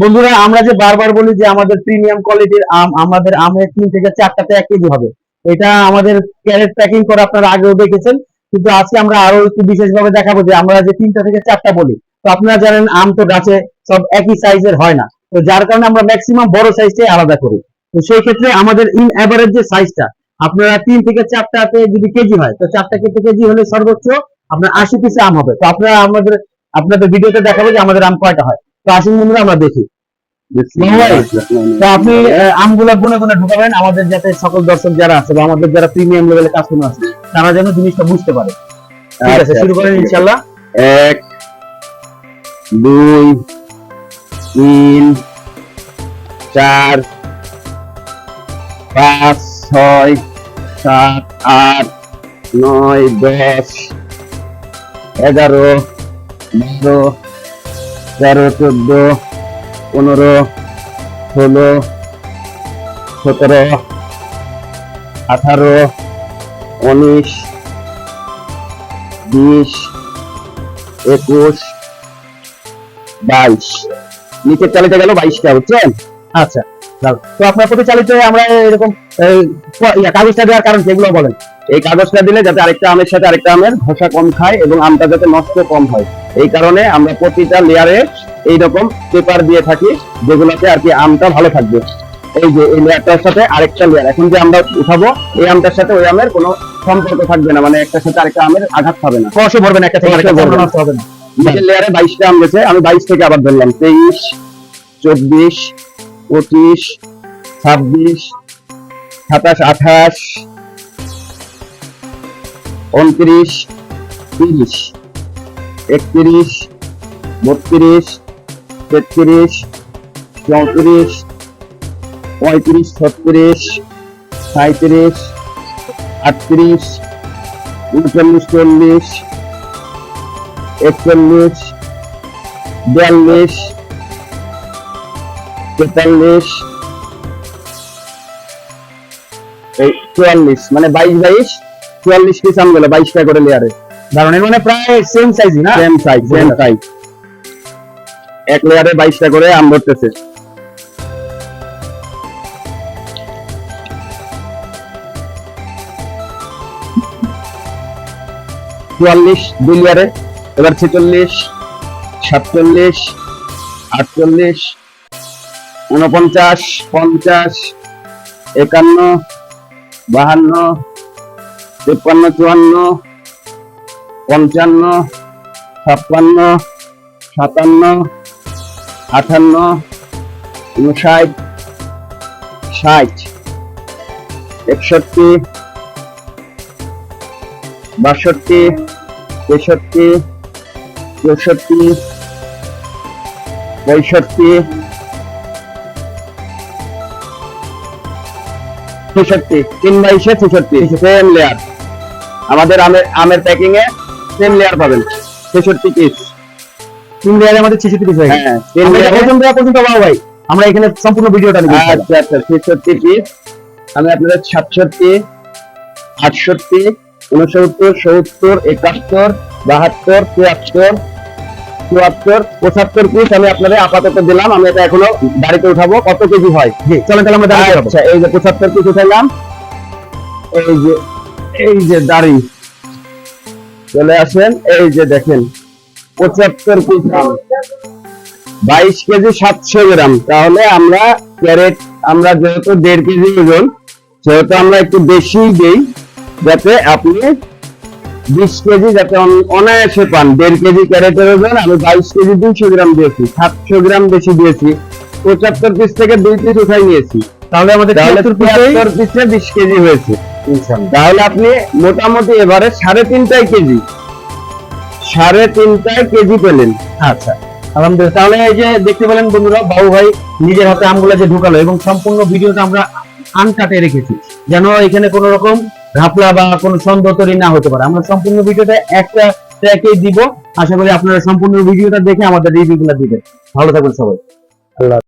বন্ধুরা, আমরা যে বারবার বলি যে আমাদের প্রিমিয়াম কোয়ালিটির আম, আমাদের আমের তিন থেকে চারটাতে এক কেজি হবে। এটা আমাদের ক্যারেট প্যাকিং করে আপনারা আগেও দেখেছেন, কিন্তু আজকে আমরা আরও একটু বিশেষভাবে দেখাবো যে আমরা যে তিনটা থেকে চারটা বলি। তো আপনারা জানেন, আম তো গাছে সব একই সাইজের হয় না। তো যার কারণে আমরা ম্যাক্সিমাম বড় সাইজটাই আলাদা করি। তো সেই ক্ষেত্রে আমাদের ইন অ্যাভারেজ যে সাইজটা আপনারা তিন থেকে চারটাতে যদি কেজি হয়, তো চারটা কেজি কেজি হলে সর্বোচ্চ আপনার আশি পিসে আম হবে। তো আপনারা আমাদের, আপনাদের ভিডিওতে দেখাবো যে আমাদের আম কয়টা হয়। তো আসুন বন্ধুরা আমরা দেখি। তো আপনি আমগুলো গুনে গুনে ঢুকাবেন। আমাদের যাতে সকল দর্শক যারা আছে বা আমাদের যারা প্রিমিয়াম লেভেলের কাস্টমার আছে তারা যেন জিনিসটা বুঝতে পারে। ঠিক আছে আচ্ছা, শুরু করেন ইনশাল্লাহ এক দুই তিন চার পাঁচ ছয় সাত আট নয় দশ এগারো বারো তেরো চোদ্দ পনেরো ষোলো সতেরো আঠারো উনিশ বিশ একুশ বাইশ। নিচের চালিতে গেল বাইশটা বুঝছেন? আচ্ছা তো আপনার প্রতি চালিত আমরা এরকম কাগজটা দেওয়ার কারণ কি এগুলো বলেন। এই কাগজটা দিলে যাতে আরেকটা আমের সাথে আরেকটা আমের ঘষা কম খায় এবং আমটা যাতে নষ্ট কম হয়। এই কারণে আমরা প্রতিটা লেয়ারে এইরকম পেপার দিয়ে থাকি যেগুলোতে আর কি আমটা ভালো থাকবে। এই যে এই লেয়ারটার সাথে আরেকটা লেয়ার এখন যে আমরা উঠাবো এই আমটার সাথে ওই আমের কোনো সম্পর্ক থাকবে না মানে একটার সাথে আরেকটা আমের আঘাত খাবে না। কষে ভরবেন একটা থেকে আরেকটা, হবে না। নিচের লেয়ারে বাইশটা আম গেছে আমি বাইশ থেকে আবার ধরলাম তেইশ চব্বিশ পঁচিশ ছাব্বিশ সাতাশ আঠাশ উনত্রিশ তিরিশ। একত্রিশ, বত্রিশ, তেত্রিশ, চৌত্রিশ, পঁয়ত্রিশ, ছত্রিশ সাঁত্রিশ আটত্রিশ, উনচল্লিশ, চল্লিশ, একচল্লিশ, বিয়াল্লিশ, তেতাল্লিশ, এই চুয়াল্লিশ মানে বাইশ বাইশ, চুয়াল্লিশ পিস আম বাইশটা করে লেয়ারে এর মানে প্রায় সেম সাইজই না? সেম সাইজ সেম সাইজ এক লেয়ারে বাইশটা করে আম ধরতেছে। চুয়াল্লিশ দুই লেয়ারে এবার ছেচল্লিশ সাতচল্লিশ আটচল্লিশ উনপঞ্চাশ পঞ্চাশ একান্ন বাহান্ন তিপ্পান্ন চুয়ান্ন পঞ্চান্ন, ছাপ্পান্ন, সাতান্ন আটান্ন উনষাট ষাট, একষট্টি, বাষট্টি, তেষট্টি, চৌষট্টি, পঁয়ষট্টি, ছেষট্টি, তিন বাইশে ছেষট্টি, সেম লেয়ার আমাদের আমের আমের প্যাকিং এ সেম লেয়ার পাবেন। ছেষট্টি পিস তিন লেয়ারে আমাদের ছেষট্টি পিস হয়ে হ্যাঁ আমরা লেয়ারে দেওয়া পর্যন্ত বাবু ভাই আমরা এখানে সম্পূর্ণ ভিডিওটা নিব আচ্ছা আচ্ছা ছেষট্টি পিস আমি আপনাদের সাতষট্টি আটষট্টি উনসত্তর সত্তর একাত্তর বাহাত্তর তিয়াত্তর চুয়াত্তর পঁচাত্তর পিস আমি আপনাদের আপাতত দিলাম। আমি এটা এখনও গাড়িতে উঠাবো। কত কেজি হয়? জি চলেন তাহলে আমরা দাঁড়িয়ে আচ্ছা এই যে পঁচাত্তর পিস উঠাইলাম। এই যে এই যে দাড়ি। চলে আসেন এই যে দেখেন পঁচাত্তর পিস আম বাইশ কেজি সাতশো গ্রাম। তাহলে আমরা ক্যারেট আমরা যেহেতু দেড় কেজি ওজন সেহেতু আমরা একটু বেশি দিই যাতে আপনি বিশ কেজি যাতে অনায়াসে পান। দেড় কেজি ক্যারেটের ওজন আমি বাইশ কেজি দুইশো গ্রাম দিয়েছি সাতশো গ্রাম বেশি দিয়েছি পঁচাত্তর পিস থেকে দুই পিস উঠাই নিয়েছি। তাহলে আমাদের পিসে বিশ কেজি হয়েছে। তাহলে আপনি মোটামুটি এবারে সাড়ে তিনটাই কেজি। সাড়ে তিনটায় কেজি পেলেন। আচ্ছা আলহামদুলিল্লাহ। তাহলে এই যে দেখতে পেলেন বন্ধুরা বাবু ভাই নিজের হাতে আমগুলো যে ঢুকালো এবং সম্পূর্ণ ভিডিওটা আমরা আনকাটে রেখেছি যেন এখানে কোনো রকম ঘাপলা বা কোনো সন্দেহ তৈরি না হতে পারে। আমরা সম্পূর্ণ ভিডিওটা একটা ট্র্যাকে দিব। আশা করি আপনারা সম্পূর্ণ ভিডিওটা দেখে আমাদের রিভিউগুলো দিবেন। ভালো থাকবেন সবাই। আল্লাহ